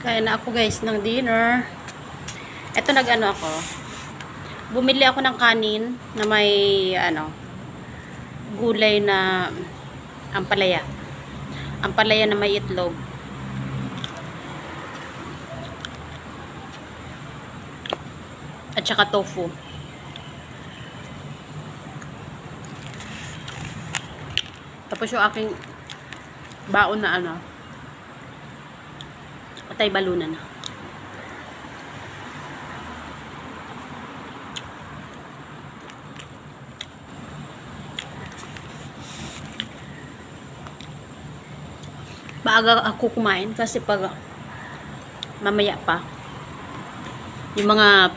Kaya na ako guys ng dinner. Ito nag-ano ako. Bumili ako ng kanin na may ano gulay na ampalaya. Ampalaya na may itlog. At saka tofu. Tapos yung aking baon na ano patay balunan. Maaga ako kumain kasi pag mamaya pa yung mga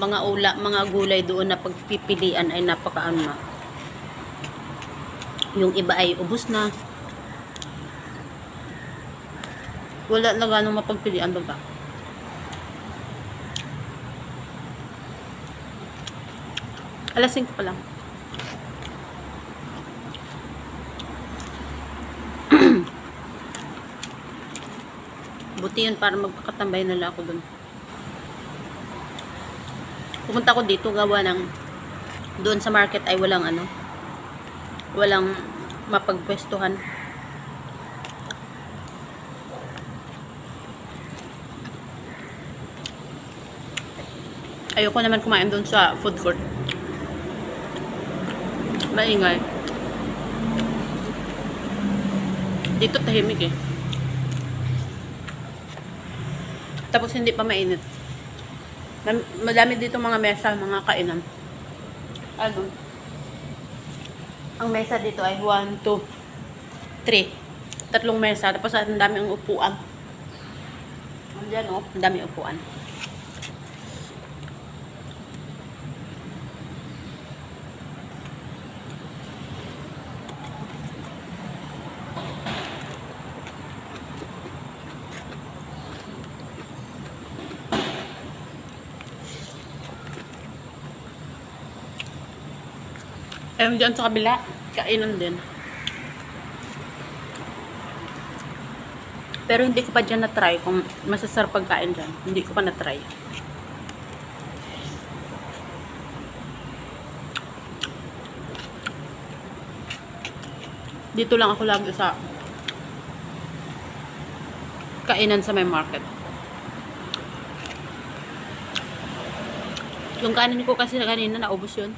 mga ula, mga gulay doon na pagpipilian ay napakaano na. Yung iba ay ubos na. Wala na gano'ng mapagpilian baga. Alas 5 pa lang. Buti yun para magpakatambay na lang ako dun. Pumunta ako dito gawa ng doon sa market ay walang ano walang mapagpwestuhan. Ayoko naman kumain doon sa food court. Maingay. Dito tahimik eh. Tapos hindi pa mainit. Madami dito mga mesa, mga kainan. Ano? Ang mesa dito ay 1, 2, 3. Tatlong mesa. Tapos ang dami ang upuan. Andiyan oh, ang dami upuan. Ayun dyan sa kabila, kainan din. Pero hindi ko pa dyan na-try kung masasarap pagkain dyan. Hindi ko pa na-try. Dito lang ako lagi sa kainan sa may market. Yung kanin ko kasi kanina naubos yun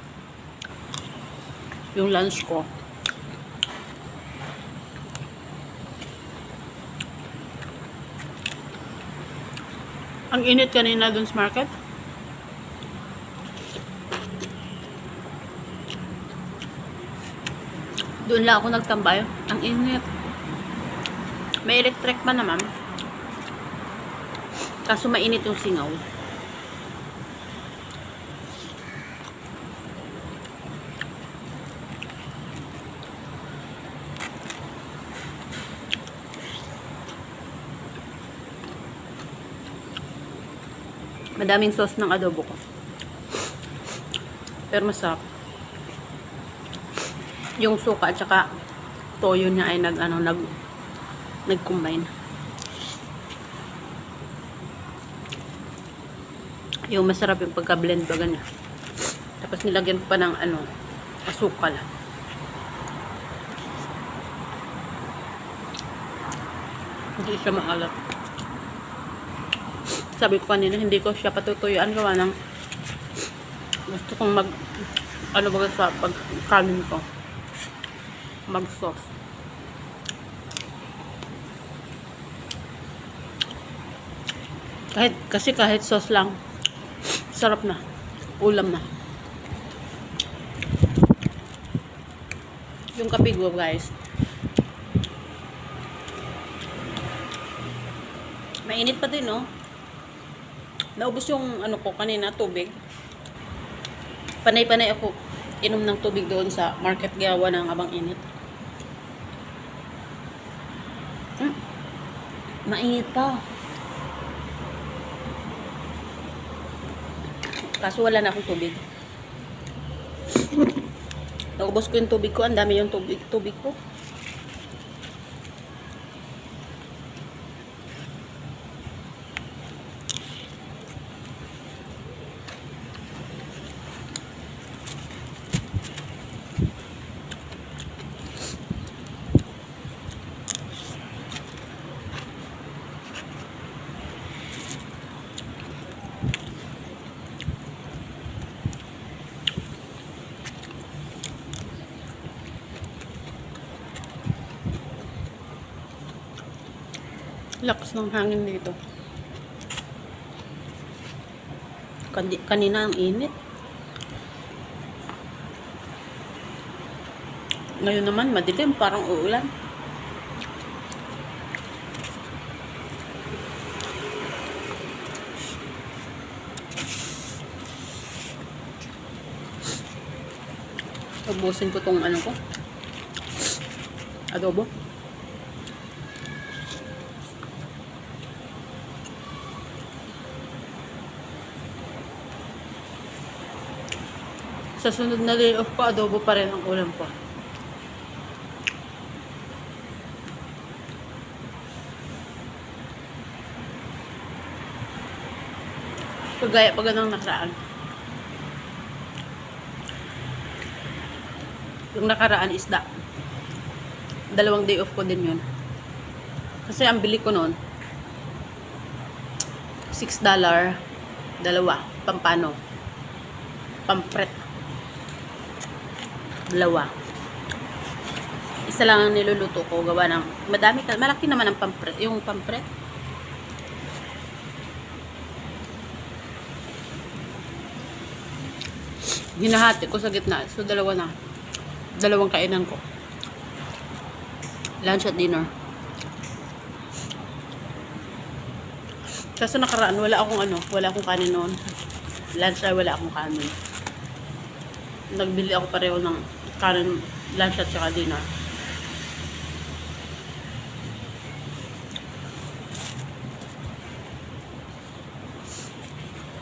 yung lunch ko. Ang init kanina dun sa market. Doon lang ako nagtambay. Ang init. May electric pa naman. Kaso mainit yung singaw. Madaming sauce ng adobo ko. Pero masarap. Yung suka at saka toyo niya ay nag ano nag nag-combine. Yung masarap yung pagka-blend ba ganyan. Tapos nilagyan ko pa ng ano asukal. Hindi siya maalat sabi ko kanina hindi ko siya patutuyuan. Gawa ng gusto kong mag ano ba sa pagkanin ko? Mag sauce kahit kasi kahit sauce lang sarap na. Ulam na. Yung kapigo guys. Mainit pa din no Naubos yung ano ko kanina, tubig. Panay-panay ako inom ng tubig doon sa market gawa ng abang init. Hmm. Mainit pa. Kaso wala na akong tubig. Naubos ko yung tubig ko. Ang dami yung tubig, tubig ko. Lakas ng hangin dito. Kanina ang init. Ngayon naman, madilim. Parang uulan. Ubusin ko tong ano ko. Adobo. Sa sunod na day off ko, adobo pa rin ang ulam ko. Kagaya pa ganang nakaraan. Yung nakaraan isda. Dalawang day off ko din yun. Kasi ang bili ko noon, $6 dalawa, pampano, pampret. Dalawa. Isa lang ang niluluto ko, gawa ng, madami, malaki naman ang pampret, yung pampret. Hinahati ko sa gitna, so dalawa na. Dalawang kainan ko. Lunch at dinner. Kaso nakaraan, wala akong ano, wala akong kanin noon. Lunch ay wala akong kanin. Nagbili ako pareho ng kanin, lunch at saka dinner.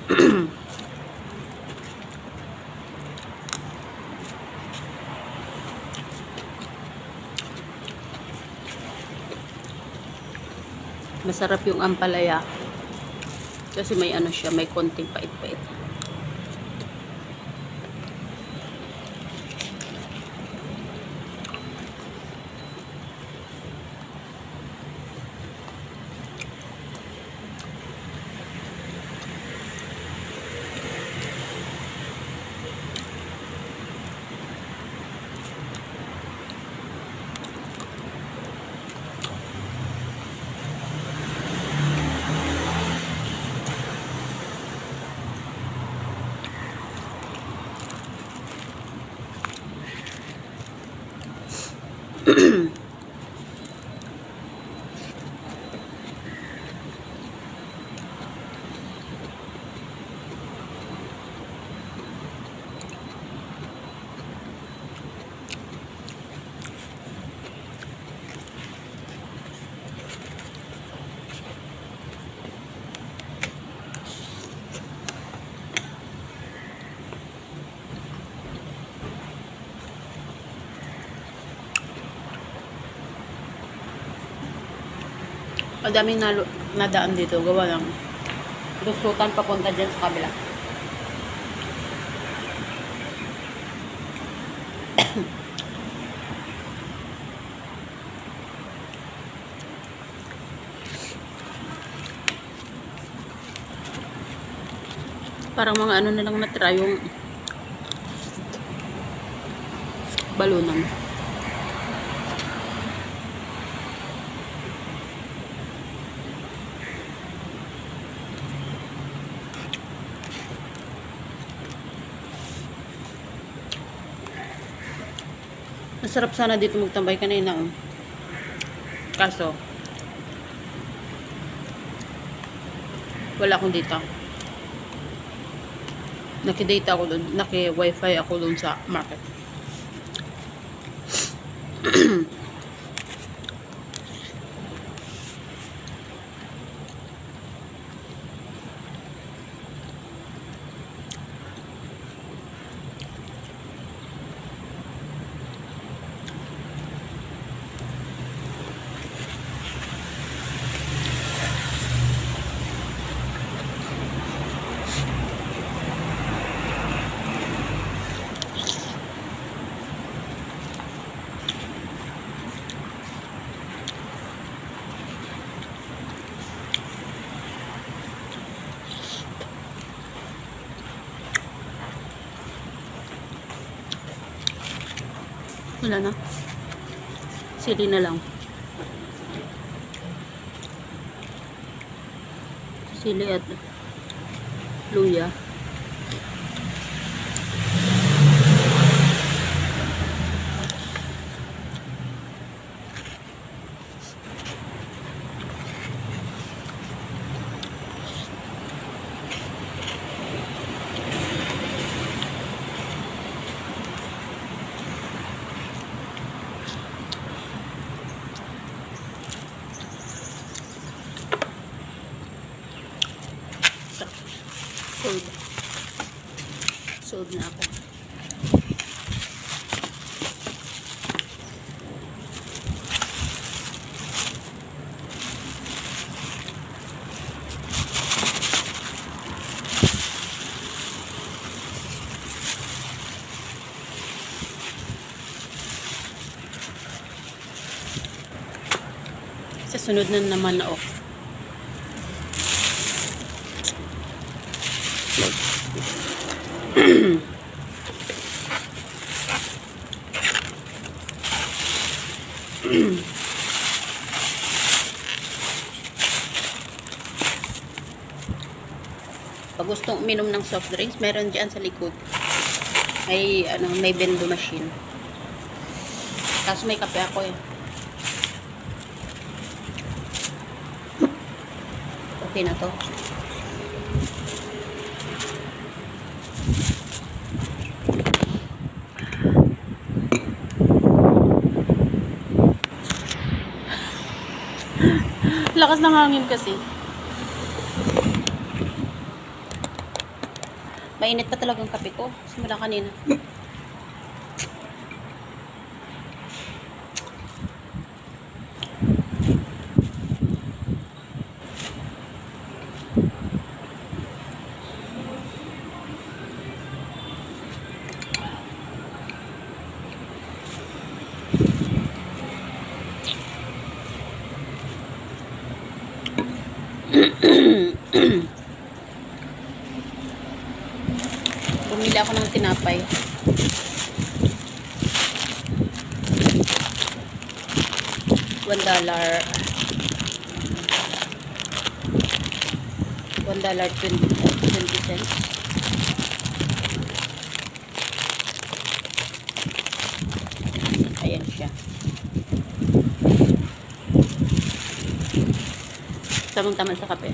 Masarap yung ampalaya. Kasi may ano siya, may konting pait-pait. Madaming nalo, nadaan dito. Gawa lang. Lusutan papunta dyan sa kabila. Parang mga ano na lang natira yung balunan. Masarap sana dito magtambay kanina. Oh. Kaso, wala akong data. Naki-data ako doon. Naki-wifi ako doon sa market. Wala na. Sili na lang. Sili at luya. Sunod na naman na off. Pag gustong uminom ng soft drinks, meron diyan sa likod. May ano, may bendo machine. Tapos may kape ako eh. Okay na to. Lakas ng hangin kasi. Mainit pa talagang kape ko. Simula kanina. Bumili ako ng tinapay. One dollar. One dollar twenty, cents. Ayan siya. Tamang-taman sa kape.